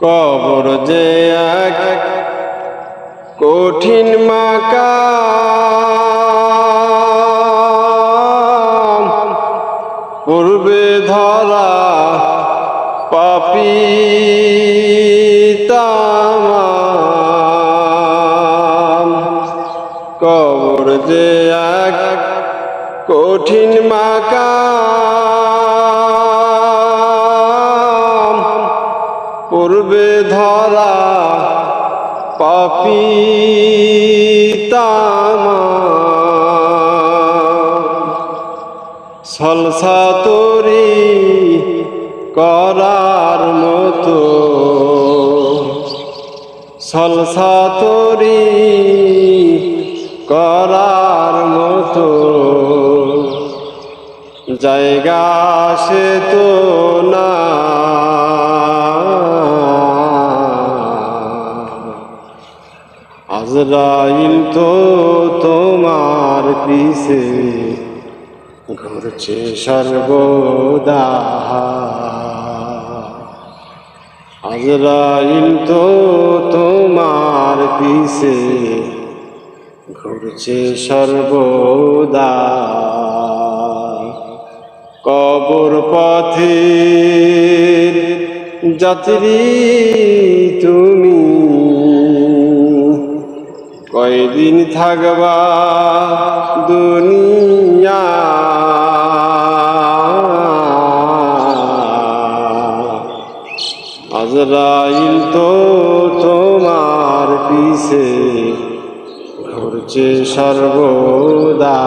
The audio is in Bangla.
কবর যে এক কঠিন মাকা পূর্বে ধরা পাপি কবর যে এক কঠিন মাকা পূর্বে ধরা পাপি সলসা তরি করার মতো। সলসা তরি করার মতো। জায়গা সে তো না আজরাইল তো তোমার পিছে। ঘুরছে সর্বদা আজরাইল তো তোমার পিছে। ঘুরছে সর্বদা। কবর পথের যাত্রী কয়দিন থাকবা দুনিয়া? আজরাইল তো তোমার পিছে ঘুরছে সর্বদা।